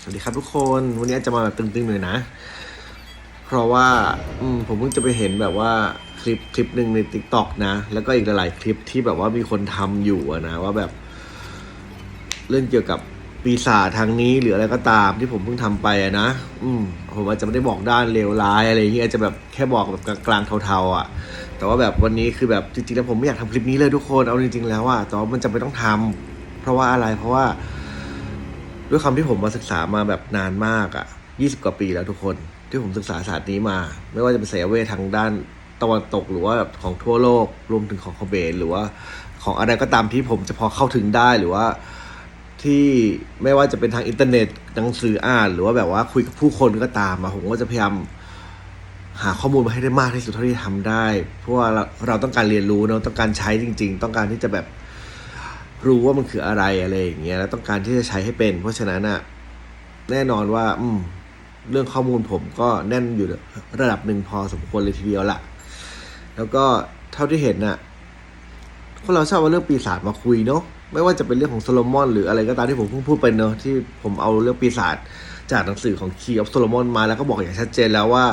สวัสดีครับทุกคนวันนี้จะมาแบบตึงๆหน่อยนะ เพราะว่าอืมผมเพิ่งจะไปเห็นแบบว่าคลิปคลิปหนึ่งใน t ิ k t o k นะ แล้วก็อีกหลายๆคลิปที่แบบว่ามีคนทำอยู่นะว่าแบบ เรื่องเกี่ยวกับปีศาจทางนี้หรืออะไรก็ตามที่ผมเพิ่งทำไปนะอืมผมอาจจะไม่ได้บอกด้านเลวร้ายอะไรอย่างเงี้ยอาจจะแบบแค่บอกแบบกลางๆเทาๆอะ แต่ว่าแบบวันนี้คือแบบจริงๆแล้วผมไม่อยากทำคลิปนี้เลยทุกคนเอาจริงๆแล้วอะแต่ว่ามันจะไม่ต้องทำเพราะว่าอะไรเพราะว่า ด้วยคำที่ผมมาศึกษามาแบบนานมากอะ่ะ20 กว่าปีแล้วทุกคน ที่ผมศึกษาศาสตร์นี้มา ไม่ว่าจะเป็นสายเวททางด้านตะวันตกหรือว่าของทั่วโลกรวมถึงของเขมรหรือว่าของอะไรก็ตามที่ผมจะพอเข้าถึงได้หรือว่าที่ไม่ว่าจะเป็นทางอินเทอร์เน็ตหนังสืออ่าน หรือว่าแบบว่าคุยกับผู้คนก็ตามอะผมก็จะพยายามหาข้อมูลมาให้ได้มากที่สุดเท่าที่ทำได้ เพราะว่าเราเราต้องการเรียนรู้เนาะต้องการใช้จริง ๆ ต้องการที่จะแบบ รู้ว่ามันคืออะไรอะไรอย่างเงี้ยแล้วต้องการที่จะใช้ให้เป็น เพราะฉะนั้นอะแน่นอนว่า อืม เรื่องข้อมูลผมก็แน่นอยู่ระดับหนึ่งพอสมควรเลยทีเดียวละแล้วก็เท่าที่เห็นน่ะคนเราชอบเอาเรื่องปีศาจมาคุยเนาะไม่ว่าจะเป็นเรื่องของโซโลมอน หรืออะไรก็ตามที่ผมเพิ่งพูดไปเนาะที่ผมเอาเรื่องปีศาจจากหนังสือของ Key of Solomon มาแล้วก็บอกอย่างชัดเจนแล้วว่า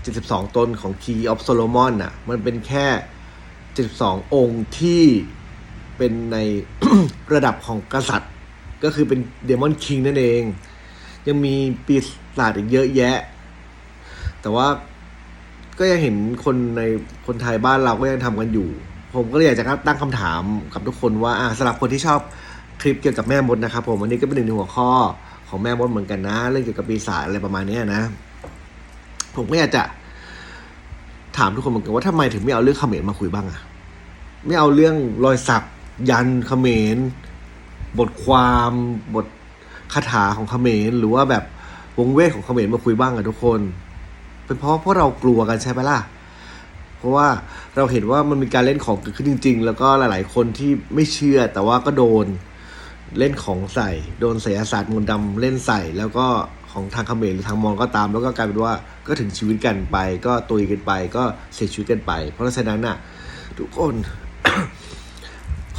72 ตนของ Key of Solomon น่ะ มันเป็นแค่ 72 องค์ที่ เป็นในระดับของกษัตริย์ ก็คือเป็นเดมอนคิงนั่นเอง ยังมีปีศาจอีกเยอะแยะ แต่ว่าก็ยังเห็นคนในคนไทยบ้านเราก็ยังทำกันอยู่ ผมก็เลยอยากจะตั้งคำถามกับทุกคนว่าสำหรับคนที่ชอบคลิปเกี่ยวกับแม่มดนะครับ ผมอันนี้ก็เป็นหนึ่งในหัวข้อของแม่มดเหมือนกันนะ เรื่องเกี่ยวกับปีศาจอะไรประมาณนี้นะ ผมก็อยากจะถามทุกคนเหมือนกันว่าทำไมถึงไม่เอาเรื่องเขมรมาคุยบ้างอะไม่เอาเรื่องรอยสัก ยันเขมร บทความบทคาถาของเขมร หรือว่าแบบวงเวทของเขมรมาคุยบ้างอะทุกคน เป็นเพราะพวกเรากลัวกันใช่ไหมล่ะ เพราะว่าเราเห็นว่ามันมีการเล่นของเกิดขึ้นจริง ๆ แล้วก็หลาย ๆ คนที่ไม่เชื่อแต่ว่าก็โดนเล่นของใส่ โดนเสียศาสตร์มนต์ดำเล่นใส่ แล้วก็ของทางเขมรหรือทางมอญก็ตาม แล้วก็กลายเป็นว่าก็ถึงชีวิตกันไป ก็ตุยกันไป ก็เสียชีวิตกันไป เพราะฉะนั้นน่ะ ทุกคน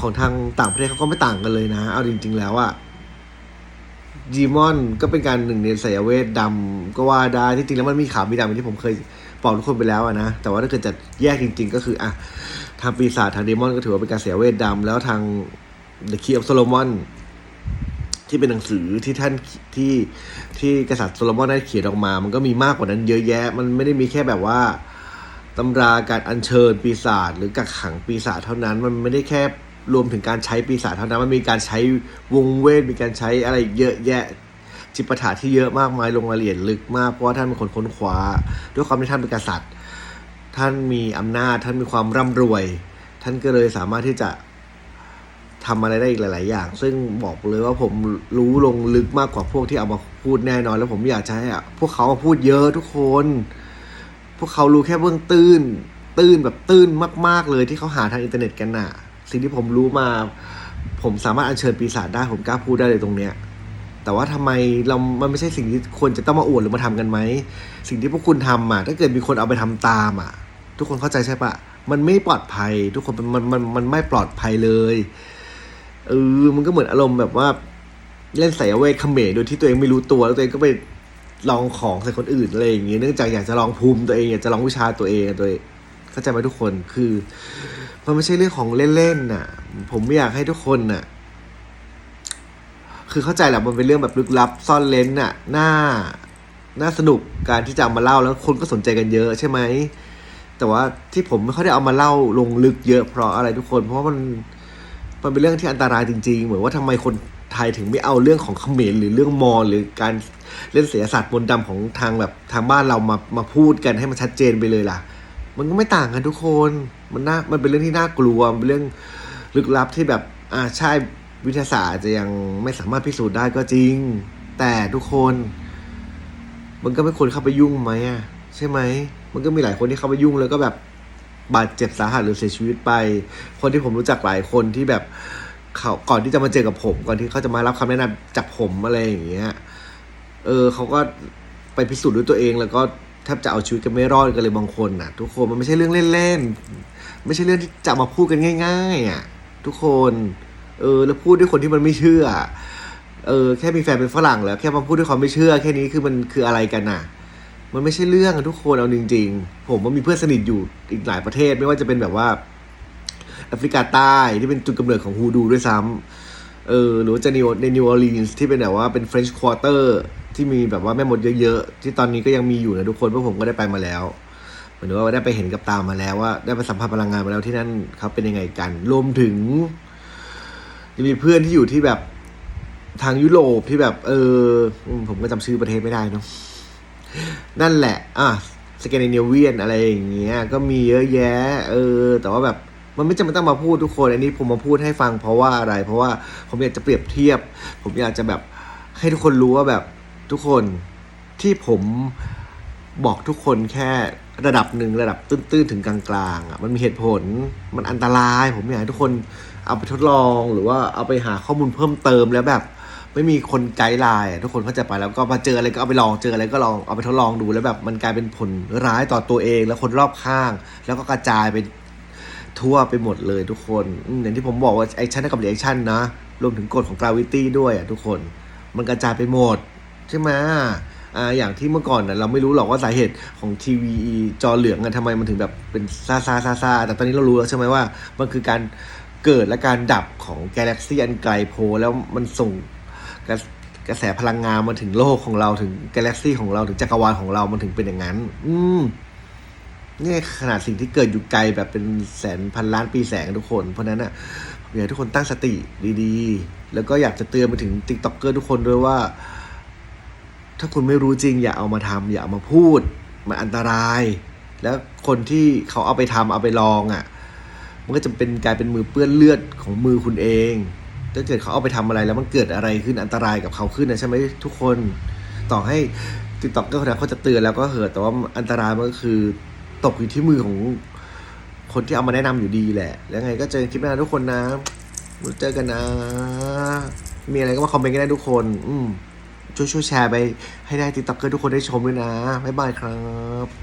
ของทางต่างประเทศเขาก็ไม่ต่างกันเลยนะ เอาจริง ๆ แล้วอะจีมอนก็เป็นการหนึ่งในสายเวทดำก็ว่าได้ที่จริงแล้วมันมีขาวมีดำที่ผมเคยบอกทุกคนไปแล้วอะนะ แต่ว่าถ้าเกิดจะแยกจริง ๆ ก็คืออะทางปีศาจทางเดมอนก็ถือว่าเป็นการเสียเวทดำแล้วทาง The Key of Solomon ที่เป็นหนังสือที่ท่านที่ที่กษัตริย์โซโลมอนได้เขียนออกมา มันก็มีมากกว่านั้นเยอะแยะ มันไม่ได้มีแค่แบบว่าตำราการอัญเชิญปีศาจหรือกักขังปีศาจเท่านั้น มันไม่ได้แค่ รวมถึงการใช้ปีศาจเท่านั้นมันมีการใช้วงเวทมีการใช้อะไรเยอะแยะจิปาถะที่เยอะมากมายลงรายละเอียดลึกมากเพราะว่าท่านเป็นคนค้นคว้า ด้วยความที่ท่านเป็นกษัตริย์ ท่านมีอำนาจ ท่านมีความร่ำรวย ท่านก็เลยสามารถที่จะทำอะไรได้อีกหลาย ๆ อย่าง ซึ่งบอกเลยว่าผมรู้ลงลึกมากกว่าพวกที่เอามาพูดแน่นอน แล้วผมอยากจะให้พวกเขามาพูดเยอะทุกคน พวกเขารู้แค่เบื้องตื้น ตื้นแบบตื้นมาก ๆ เลยที่เขาหาทางอินเทอร์เน็ตกันน่ะ สิ่งที่ผมรู้มา ผมสามารถอัญเชิญปีศาจได้ผมกล้าพูดได้เลยตรงเนี้ย แต่ว่าทำไมเรา มันไม่ใช่สิ่งที่ควรจะต้องมาอวดหรือมาทำกันไหม สิ่งที่พวกคุณทำอะ ถ้าเกิดมีคนเอาไปทำตามอะ ทุกคนเข้าใจใช่ปะ มันไม่ปลอดภัย ทุกคนมันมันมันมันไม่ปลอดภัยเลยเออมันก็เหมือนอารมณ์แบบว่า เล่นสายเวทเขมรโดยที่ตัวเองไม่รู้ตัวแล้วตัวเองก็ไปลองของใส่คนอื่นอะไรอย่างเงี้ยเนื่องจากอยากจะลองภูมิตัวเองอยากจะลองวิชาตัวเองตัวเองเข้าใจไหมทุกคนคือ มันไม่ใช่เรื่องของเล่นๆน่ะ ผมไม่อยากให้ทุกคนน่ะ คือเข้าใจแหละมันเป็นเรื่องแบบลึกลับซ่อนเลนน่ะน่าน่าสนุกการที่จะเอามาเล่าแล้วคนก็สนใจกันเยอะใช่ไหม แต่ว่าที่ผมไม่ค่อยได้เอามาเล่าลงลึกเยอะเพราะอะไรทุกคน เพราะมัน มันเป็นเรื่องที่อันตรายจริง ๆ เหมือนว่าทำไมคนไทยถึงไม่เอาเรื่องของเขมรหรือเรื่องมอหรือการเล่นเสียศาสตร์มนต์ดำของทางแบบทางบ้านเรามามาพูดกันให้มันชัดเจนไปเลยล่ะ มันก็ไม่ต่างกันทุกคน มันน่ามันเป็นเรื่องที่น่ากลัวเป็นเรื่องลึกลับที่แบบ อ่าใช่วิทยาศาสตร์จะยังไม่สามารถพิสูจน์ได้ก็จริง แต่ทุกคน มันก็ไม่ควรเข้าไปยุ่งไหมอะใช่ไหม มันก็มีหลายคนที่เข้าไปยุ่งแล้วก็แบบบาดเจ็บสาหัสหรือเสียชีวิตไป คนที่ผมรู้จักหลายคนที่แบบเขาก่อนที่จะมาเจอกับผม ก่อนที่เขาจะมารับคำแนะนำจากผมอะไรอย่างเงี้ย เออเขาก็ไปพิสูจน์ด้วยตัวเองแล้วก็ แทบจะเอาชีวิตกันไม่รอดกันเลยบางคนน่ะทุกคนมันไม่ใช่เรื่องเล่นๆไม่ใช่เรื่องที่จะมาพูดกันง่าย ๆอะทุกคนเออแล้วพูดด้วยคนที่มันไม่เชื่อเออแค่มีแฟนเป็นฝรั่งแล้วแค่มาพูดด้วยความไม่เชื่อ แค่นี้คือมันคืออะไรกันน่ะ มันไม่ใช่เรื่องทุกคนเอาจริง ๆ ผมว่ามีเพื่อนสนิทอยู่อีกหลายประเทศไม่ว่าจะเป็นแบบว่าแอฟริกาใต้ที่เป็นจุดกำเนิดของฮูดูด้วยซ้ำเออหรือว่าจะนิวในนิวออร์ลีนส์ที่เป็นแบบว่าเป็นเฟรนช์ควอเตอร์ ที่มีแบบว่าแม่มดเยอะๆ ที่ตอนนี้ก็ยังมีอยู่นะทุกคนเพราะผมก็ได้ไปมาแล้วเหมือนว่าได้ไปเห็นกับตามาแล้วว่า ได้ไปสัมผัสพลังงานมาแล้วที่นั่นเขาเป็นยังไงกันรวมถึงจะมีเพื่อนที่อยู่ที่แบบทางยุโรปที่แบบ เออ ผมก็จำชื่อประเทศไม่ได้เนาะนั่นแหละ อะสแกนดิเนเวียนอะไรอย่างเงี้ย ก็มีเยอะแยะ เออ แต่ว่าแบบมันไม่จำเป็นต้องมาพูดทุกคน อันนี้ผมมาพูดให้ฟังเพราะว่าอะไร เพราะว่าผมอยากจะเปรียบเทียบ ผมอยากจะแบบให้ทุกคนรู้ว่าแบบ ทุกคนที่ผมบอกทุกคนแค่ระดับหนึ่งระดับตื้นๆถึงกลางๆอะมันมีเหตุผลมันอันตราย ผมอยากให้ทุกคนเอาไปทดลองหรือว่าเอาไปหาข้อมูลเพิ่มเติมแล้วแบบ ไม่มีคนไกด์ไลน์ทุกคนเข้าใจไปแล้วก็มาเจออะไรก็เอาไปลองเจออะไรก็ลองเอาไปทดลองดูแล้วแบบ มันกลายเป็นผลร้ายต่อตัวเอง และคนรอบข้าง แล้วก็กระจายไปทั่วไปหมดเลยทุกคนอย่างที่ผมบอกว่าแอคชั่นกับรีแอคชั่นนะรวมถึงกฎของกราวิตี้ด้วยอะทุกคน มันกระจายไปหมด ใช่ไหมอ่าอย่างที่เมื่อก่อนนะเราไม่รู้หรอกว่าสาเหตุของทีวีจอเหลืองอะทำไมมันถึงแบบเป็นซาซาซาซาแต่ตอนนี้เรารู้แล้วใช่ไหมว่า มันคือการเกิดและการดับของกาแล็กซี่อันไกลโพ้แล้วมันส่งกระกระแสพลังงานมาถึงโลกของเราถึงกาแล็กซี่ของเราถึงจักรวาลของเรามันถึงเป็นอย่างนั้น อืมนี่ขนาดสิ่งที่เกิดอยู่ไกลแบบเป็นแสนพันล้านปีแสงทุกคน เพราะนั้นอะอยากให้ทุกคนตั้งสติดีๆ แล้วก็อยากจะเตือนไปถึงติ๊กต็อกเกอร์ทุกคนด้วยว่า ถ้าคุณไม่รู้จริง อย่าเอามาทำอย่าเอามาพูด มันอันตราย แล้วคนที่เขาเอาไปทำเอาไปลองอะ มันก็จะเป็นกลายเป็นมือเปื้อนเลือดของมือคุณเอง ถ้าเกิดเขาเอาไปทำอะไรแล้วมันเกิดอะไรขึ้นอันตรายกับเขาขึ้นนะใช่ไหมทุกคนต่อให้ติ๊กต็อกก็คนนั้นเขาจะเตือนแล้วก็เหอะแต่ว่าอันตรายมันก็คือตกอยู่ที่มือของคนที่เอามาแนะนำอยู่ดีแหละ แล้วไงก็เจอคลิปหน้าทุกคนนะเจอกันนะ มีอะไรก็มาคอมเมนต์กันได้ทุกคน อืม ช่วยช่วยแชร์ไปให้ได้ติ๊กต็อกเกอร์ทุกคนได้ชมด้วยนะ บ๊ายบายครับ